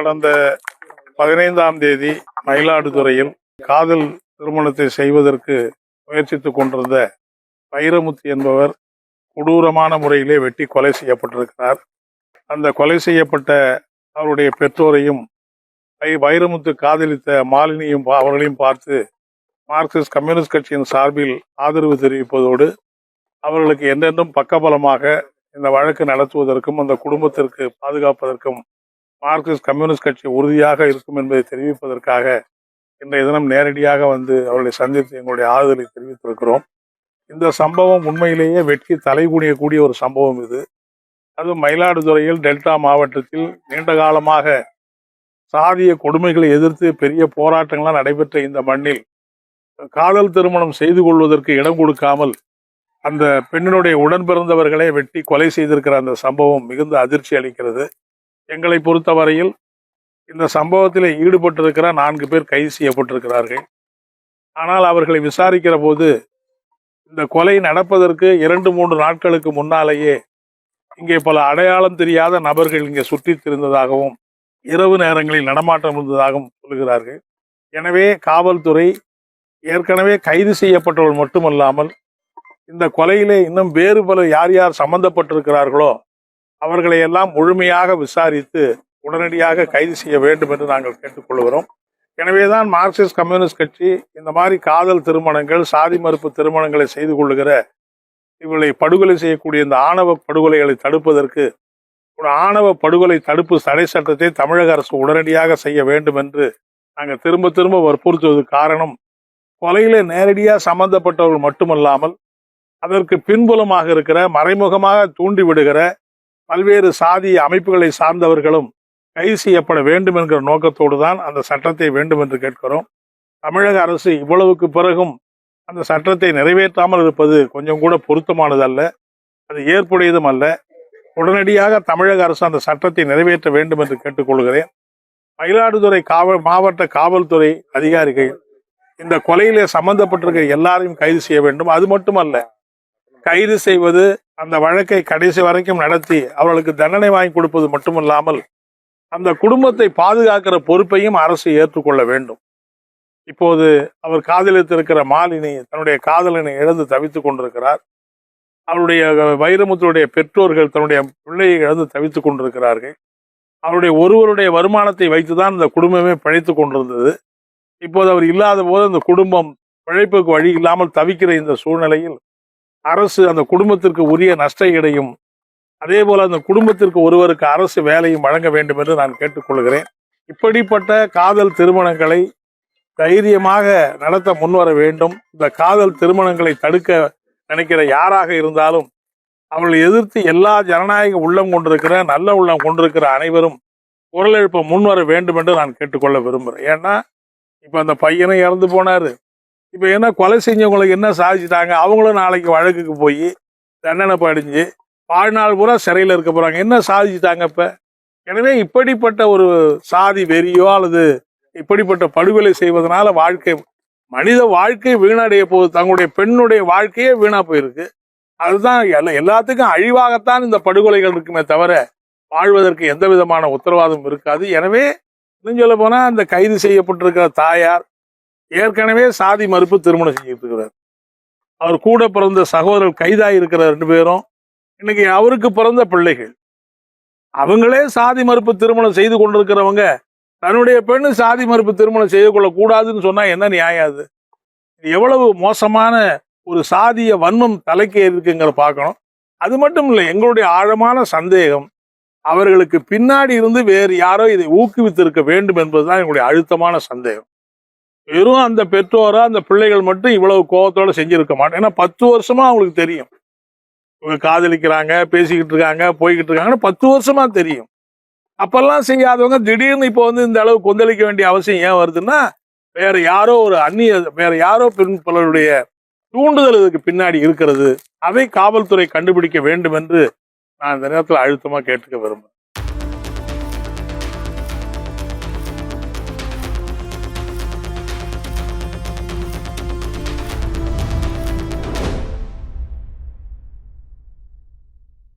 கடந்த பதினைந்தாம் தேதி மயிலாடுதுறையில் காதல் திருமணத்தை செய்வதற்கு முயற்சித்துக் கொண்டிருந்த வைரமுத்து என்பவர் கொடூரமான முறையிலே வெட்டி கொலை செய்யப்பட்டிருக்கிறார். அந்த கொலை செய்யப்பட்ட அவருடைய பெற்றோரையும் வை- வைரமுத்து காதலித்த மாலினியும் பா- அவர்களையும் பார்த்து மார்க்சிஸ்ட் கம்யூனிஸ்ட் கட்சியின் சார்பில் ஆதரவு தெரிவிப்பதோடு அவர்களுக்கு என்றென்றும் பக்கபலமாக இந்த வழக்கு நடத்துவதற்கும் அந்த குடும்பத்திற்கு பாதுகாப்பதற்கும் மார்க்சிஸ்ட் கம்யூனிஸ்ட் கட்சி உறுதியாக இருக்கும் என்பதை தெரிவிப்பதற்காக இன்றைய தினம் நேரடியாக வந்து அவர்களை சந்தித்து எங்களுடைய ஆறுதலை தெரிவித்திருக்கிறோம். இந்த சம்பவம் உண்மையிலேயே வெட்கி தலைகுனியக்கூடிய ஒரு சம்பவம் இது. அது மயிலாடுதுறையில் டெல்டா மாவட்டத்தில் நீண்ட காலமாக சாதிய கொடுமைகளை எதிர்த்து பெரிய போராட்டங்கள்லாம் நடைபெற்ற இந்த மண்ணில் காதல் திருமணம் செய்து கொள்வதற்கு இடம் கொடுக்காமல் அந்த பெண்ணினுடைய உடன் பிறந்தவர்களை வெட்டி கொலை செய்திருக்கிற அந்த சம்பவம் மிகுந்த அதிர்ச்சி அளிக்கிறது. எங்களை பொறுத்தவரையில் இந்த சம்பவத்தில் ஈடுபட்டிருக்கிற நான்கு பேர் கைது செய்யப்பட்டிருக்கிறார்கள். ஆனால் அவர்களை விசாரிக்கிற போது இந்த கொலை நடப்பதற்கு இரண்டு மூன்று நாட்களுக்கு முன்னாலேயே இங்கே பல அடையாளம் தெரியாத நபர்கள் இங்கே சுற்றித் திரிந்ததாகவும் இரவு நேரங்களில் நடமாட்டம் இருந்ததாகவும் சொல்கிறார்கள் எனவே காவல்துறை ஏற்கனவே கைது செய்யப்பட்டவர்கள் மட்டுமல்லாமல் இந்த கொலையிலே இன்னும் வேறு பல யார் யார் சம்பந்தப்பட்டிருக்கிறார்களோ அவர்களை எல்லாம் முழுமையாக விசாரித்து உடனடியாக கைது செய்ய வேண்டும் என்று நாங்கள் கேட்டுக்கொள்கிறோம். எனவேதான் மார்க்சிஸ்ட் கம்யூனிஸ்ட் கட்சி இந்த மாதிரி காதல் திருமணங்கள் சாதி மறுப்பு திருமணங்களை செய்து கொள்ளுகிற இவர்களை படுகொலை செய்யக்கூடிய இந்த ஆணவ படுகொலைகளை தடுப்பதற்கு ஒரு ஆணவ படுகொலை தடுப்பு தடை சட்டத்தை தமிழக அரசு உடனடியாக செய்ய வேண்டும் என்று நாங்கள் திரும்ப திரும்ப வற்புறுத்துவது காரணம் கொலையிலே நேரடியாக சம்பந்தப்பட்டவர்கள் மட்டுமல்லாமல் அதற்கு பின்புலமாக இருக்கிற மறைமுகமாக தூண்டி விடுகிற பல்வேறு சாதி அமைப்புகளை சார்ந்தவர்களும் கைது செய்யப்பட வேண்டும் என்கிற நோக்கத்தோடு தான் அந்த சட்டத்தை வேண்டும் என்று கேட்கிறோம். தமிழக அரசு இவ்வளவுக்கு பிறகும் அந்த சட்டத்தை நிறைவேற்றாமல் இருப்பது கொஞ்சம் கூட பொருத்தமானதல்ல. அது ஏற்புடையதும் அல்ல. உடனடியாக தமிழக அரசு அந்த சட்டத்தை நிறைவேற்ற வேண்டும் என்று கேட்டுக்கொள்கிறேன். மயிலாடுதுறை காவல் மாவட்ட காவல்துறை அதிகாரிகள் இந்த கொலையிலே சம்பந்தப்பட்டிருக்கிற எல்லாரையும் கைது செய்ய வேண்டும். அது மட்டுமல்ல கைது செய்வது அந்த வழக்கை கடைசி வரைக்கும் நடத்தி அவர்களுக்கு தண்டனை வாங்கி கொடுப்பது மட்டுமல்லாமல் அந்த குடும்பத்தை பாதுகாக்கிற பொறுப்பையும் அரசு ஏற்றுக்கொள்ள வேண்டும். இப்போது அவர் காதலித்திருக்கிற மாலினி தன்னுடைய காதலனை இழந்து தவித்துக் கொண்டிருக்கிறார். அவருடைய வைரமுத்துடைய பெற்றோர்கள் தன்னுடைய பிள்ளையை இழந்து தவித்துக் கொண்டிருக்கிறார்கள். அவருடைய ஒருவருடைய வருமானத்தை வைத்துதான் இந்த குடும்பமே பிழைத்துக் கொண்டிருந்தது. இப்போது அவர் இல்லாத போது அந்த குடும்பம் பிழைப்புக்கு வழி இல்லாமல் தவிக்கிற இந்த சூழ்நிலையில் அரசு அந்த குடும்பத்திற்கு உரிய நஷ்ட ஈடையும் அதே போல அந்த குடும்பத்திற்கு ஒருவருக்கு அரசு வேலையும் வழங்க வேண்டும் என்று நான் கேட்டுக்கொள்கிறேன். இப்படிப்பட்ட காதல் திருமணங்களை தைரியமாக நடத்த முன்வர வேண்டும். இந்த காதல் திருமணங்களை தடுக்க நினைக்கிற யாராக இருந்தாலும் அவர்களை எதிர்த்து எல்லா ஜனநாயக உள்ளம் கொண்டிருக்கிற நல்ல உள்ளம் கொண்டிருக்கிற அனைவரும் குரல் எழுப்ப முன்வர வேண்டும் என்று நான் கேட்டுக்கொள்ள விரும்புகிறேன். ஏன்னா இப்போ அந்த பையனும் இறந்து போனாரு. இப்போ என்ன கொலை செஞ்சவங்களுக்கு என்ன சாதிச்சிட்டாங்க? அவங்களும் நாளைக்கு வழக்குக்கு போய் தண்டனை படிஞ்சு வாழ்நாள் பூரா சிறையில் இருக்க போகிறாங்க என்ன சாதிச்சிட்டாங்க இப்போ? எனவே இப்படிப்பட்ட ஒரு சாதி வெறியோ அல்லது இப்படிப்பட்ட படுகொலை செய்வதனால வாழ்க்கை மனித வாழ்க்கை வீணடைய போகுது. தங்களுடைய பெண்ணுடைய வாழ்க்கையே வீணா போயிருக்கு. அதுதான் எல்லா எல்லாத்துக்கும் அழிவாகத்தான் இந்த படுகொலைகள் இருக்குமே தவிர வாழ்வதற்கு எந்த விதமான உத்தரவாதம் இருக்காது. எனவே இன்னும் சொல்ல போனால் அந்த கைது செய்யப்பட்டிருக்கிற தாயார் ஏற்கனவே சாதி மறுப்பு திருமணம் செஞ்சுட்டு இருக்கிறார் அவர் கூட பிறந்த சகோதரர் கைதாக இருக்கிற ரெண்டு பேரும். இன்னைக்கு அவருக்கு பிறந்த பிள்ளைகள். அவங்களே சாதி மறுப்பு திருமணம் செய்து கொண்டிருக்கிறவங்க தன்னுடைய பெண்ணு சாதி மறுப்பு திருமணம் செய்து கொள்ளக்கூடாதுன்னு சொன்னால் என்ன நியாயம் அது? எவ்வளவு மோசமான ஒரு சாதிய வன்மம் தலைக்கு இருக்குங்கிற பார்க்கணும். அது மட்டும் இல்லை எங்களுடைய ஆழமான சந்தேகம் அவர்களுக்கு பின்னாடி இருந்து வேறு யாரோ இதை ஊக்குவித்திருக்க வேண்டும் என்பதுதான் எங்களுடைய அழுத்தமான சந்தேகம். வெறும் அந்த பெற்றோரா அந்த பிள்ளைகள் மட்டும் இவ்வளவு கோபத்தோட செஞ்சிருக்க மாட்டோம். ஏன்னா பத்து வருஷமா அவங்களுக்கு தெரியும். இவங்க காதலிக்கிறாங்க பேசிக்கிட்டு இருக்காங்க போய்கிட்டு இருக்காங்கன்னு பத்து வருஷமா தெரியும். அப்பெல்லாம் செய்யாதவங்க திடீர்னு இப்போ வந்து இந்த அளவு கொந்தளிக்க வேண்டிய அவசியம் ஏன் வருதுன்னா வேற யாரோ ஒரு அந்நிய வேற யாரோ பெண் பலருடைய தூண்டுதல் இதுக்கு பின்னாடி இருக்கிறது. அதை காவல்துறை கண்டுபிடிக்க வேண்டும் என்று நான் இந்த நேரத்தில் அழுத்தமா கேட்டுக்க விரும்புகிறேன்